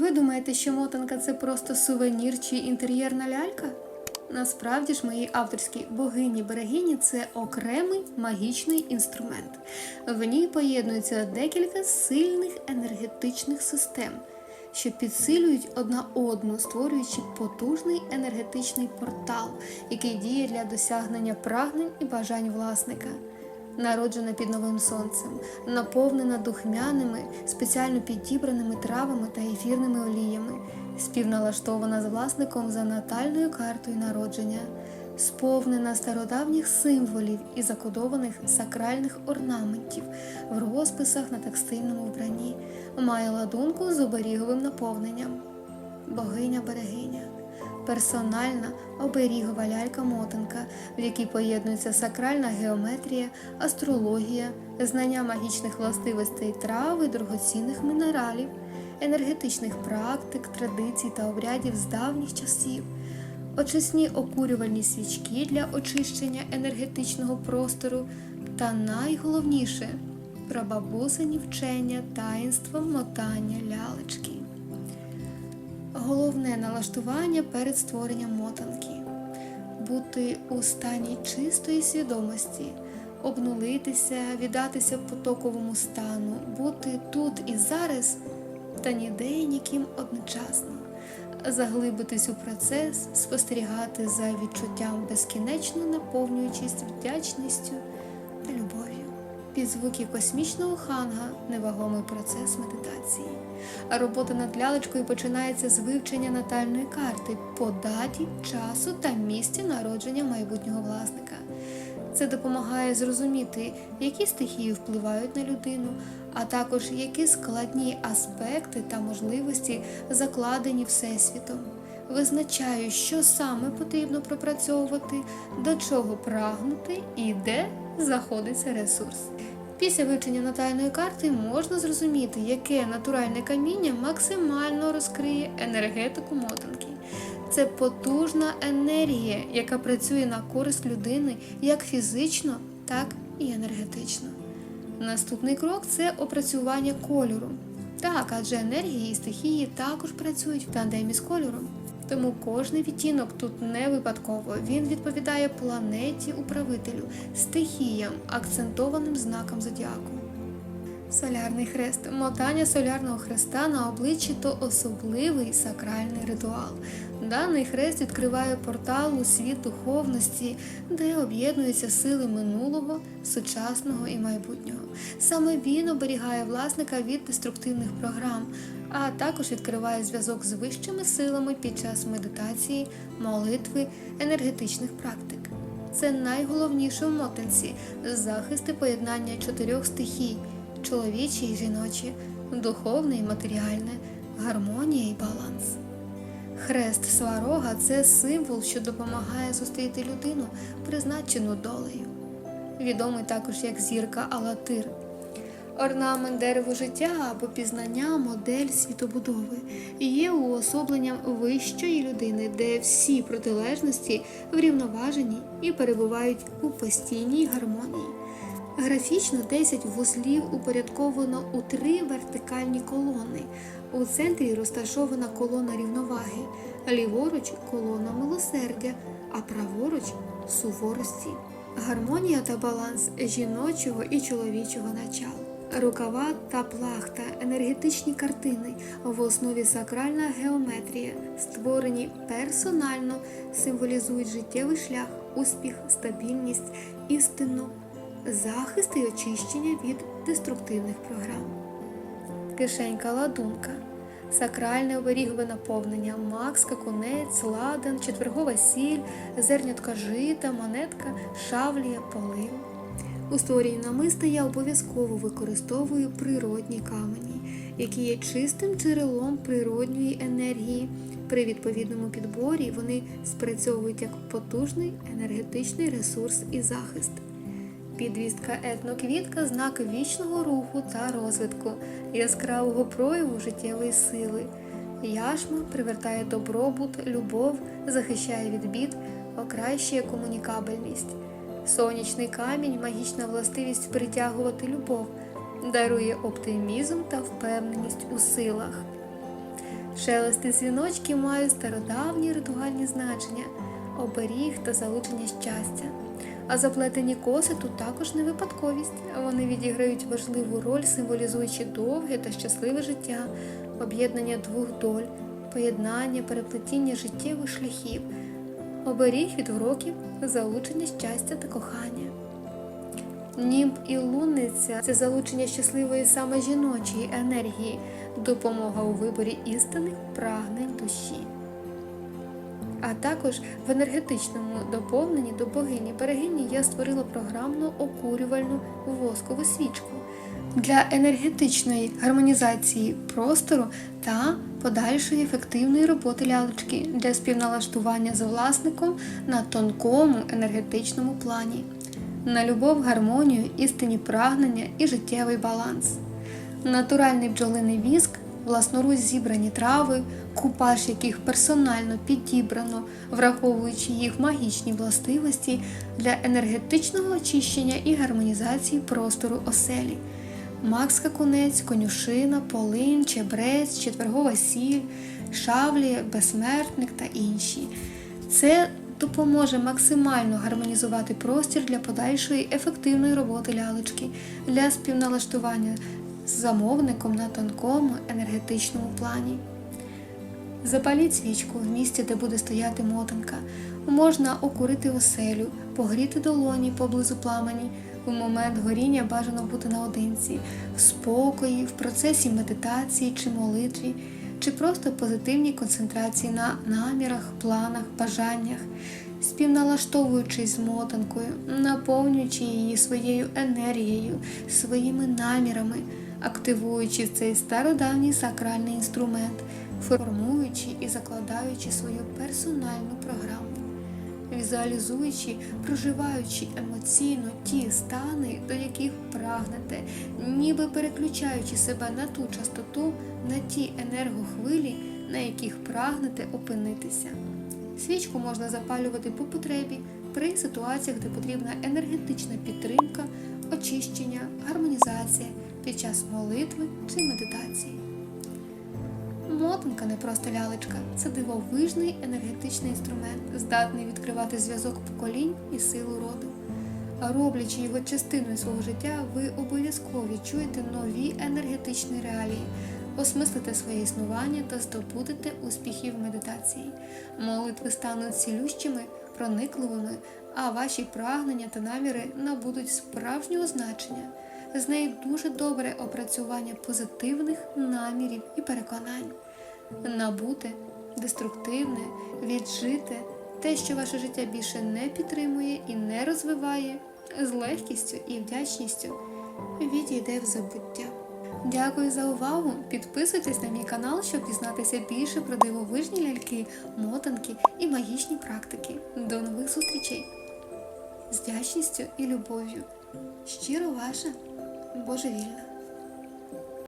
Ви думаєте, що мотанка це просто сувенір чи інтер'єрна лялька? Насправді ж, мої авторські богині берегині це окремий магічний інструмент. В ній поєднуються декілька сильних енергетичних систем, що підсилюють одна одну, створюючи потужний енергетичний портал, який діє для досягнення прагнень і бажань власника. Народжена під новим сонцем, наповнена духмяними, спеціально підібраними травами та ефірними оліями, співналаштована з власником за натальною картою народження, сповнена стародавніх символів і закодованих сакральних орнаментів в розписах на текстильному вбранні, має ладунку з оберіговим наповненням. Богиня берегиня. Персональна оберігова лялька-мотанка, в якій поєднується сакральна геометрія, астрологія, знання магічних властивостей трав і дорогоцінних мінералів, енергетичних практик, традицій та обрядів з давніх часів, очисні окурювальні свічки для очищення енергетичного простору та найголовніше прабабусині вчення таїнством мотання лялечки. Головне налаштування перед створенням мотанки бути у стані чистої свідомості, обнулитися, віддатися потоковому стану, бути тут і зараз, та ніде і ніким одночасно, заглибитись у процес, спостерігати за відчуттям безкінечно наповнюючись вдячністю та любов'ю. Під звуки космічного ханга невагомий процес медитації. А робота над лялечкою починається з вивчення натальної карти по даті, часу та місці народження майбутнього власника. Це допомагає зрозуміти, які стихії впливають на людину, а також які складні аспекти та можливості закладені Всесвітом. Визначаю, що саме потрібно пропрацьовувати, до чого прагнути і де знаходиться ресурс. Після вивчення натальної карти можна зрозуміти, яке натуральне каміння максимально розкриє енергетику мотанки. Це потужна енергія, яка працює на користь людини як фізично, так і енергетично. Наступний крок це опрацювання кольору. Так, адже енергії і стихії також працюють в тандемі з кольором. Тому кожний відтінок тут не випадково. Він відповідає планеті управителю, стихіям, акцентованим знаком зодіаку. Солярний хрест. Мотання солярного хреста на обличчі то особливий сакральний ритуал. Даний хрест відкриває портал у світ духовності, де об'єднуються сили минулого, сучасного і майбутнього. Саме він оберігає власника від деструктивних програм, а також відкриває зв'язок з вищими силами під час медитації, молитви, енергетичних практик. Це найголовніше в мотанці захист і поєднання чотирьох стихій чоловіче і жіноче, духовне і матеріальне, гармонія і баланс. Хрест сварога це символ, що допомагає зустріти людину, призначену долею. Відомий також як зірка Алатир. Орнамент дерево життя або пізнання модель світобудови є уособленням вищої людини, де всі протилежності врівноважені і перебувають у постійній гармонії. Графічно 10 вузлів упорядковано у три вертикальні колони. У центрі розташована колона рівноваги, ліворуч колона милосердя, а праворуч суворості. Гармонія та баланс жіночого і чоловічого начала. Рукава та плахта, енергетичні картини, в основі сакральна геометрія, створені персонально, символізують життєвий шлях, успіх, стабільність, істину, захист і очищення від деструктивних програм. Кишенька ладунка. Сакральне оберігове наповнення, мак, скакунець, ладан, четвергова сіль, зернятка жита, монетка, шавлія, полив. У створенні намиста я обов'язково використовую природні камені, які є чистим джерелом природньої енергії. При відповідному підборі вони спрацьовують як потужний енергетичний ресурс і захист. Підвістка етноквітка знак вічного руху та розвитку, яскравого прояву життєвої сили. Яшма привертає добробут, любов, захищає від бід, покращує комунікабельність. Сонячний камінь магічна властивість притягувати любов, дарує оптимізм та впевненість у силах. Шелести дзвіночки мають стародавні ритуальні значення, оберіг та залучення щастя. А заплетені коси тут також не випадковість. Вони відіграють важливу роль, символізуючи довге та щасливе життя, об'єднання двох доль, поєднання, переплетіння життєвих шляхів, оберіг від уроків, залучення щастя та кохання. Німб і лунниця це залучення щасливої саме жіночої енергії, допомога у виборі істинних прагнень душі. А також в енергетичному доповненні до богині Берегині я створила програмну окурювальну воскову свічку для енергетичної гармонізації простору та подальшої ефективної роботи лялечки для співналаштування з власником на тонкому енергетичному плані, на любов, гармонію, істинні прагнення і життєвий баланс. Натуральний бджолиний віск, власноруч зібрані трави, купаж яких персонально підібрано, враховуючи їх магічні властивості для енергетичного очищення і гармонізації простору оселі. Макс Какунець, конюшина, полин, чебрець, четвергова сіль, шавлі, безсмертник та інші. Це допоможе максимально гармонізувати простір для подальшої ефективної роботи лялечки, для співналаштування замовником на тонкому енергетичному плані. Запаліть свічку в місці, де буде стояти мотанка. Можна окурити оселю, погріти долоні поблизу пламені. У момент горіння бажано бути наодинці, в спокої, в процесі медитації чи молитві, чи просто позитивній концентрації на намірах, планах, бажаннях, співналаштовуючись з мотанкою, наповнюючи її своєю енергією, своїми намірами, активуючи цей стародавній сакральний інструмент, формуючи і закладаючи свою персональну програму візуалізуючи, проживаючи емоційно ті стани, до яких прагнете, ніби переключаючи себе на ту частоту, на ті енергохвилі, на яких прагнете опинитися. Свічку можна запалювати по потребі при ситуаціях, де потрібна енергетична підтримка, очищення, гармонізація під час молитви чи медитації. Мотанка не просто лялечка, це дивовижний енергетичний інструмент, здатний відкривати зв'язок поколінь і силу роду. Роблячи його частиною свого життя, ви обов'язково відчуєте нові енергетичні реалії, осмислите своє існування та здобудете успіхів медитації. Молитви стануть цілющими, проникливими, а ваші прагнення та наміри набудуть справжнього значення. З неї дуже добре опрацювання позитивних намірів і переконань. Набуте, деструктивне, віджите, те, що ваше життя більше не підтримує і не розвиває, з легкістю і вдячністю відійде в забуття. Дякую за увагу! Підписуйтесь на мій канал, щоб дізнатися більше про дивовижні ляльки, мотанки і магічні практики. До нових зустрічей! З вдячністю і любов'ю. Щиро ваша, божевільна.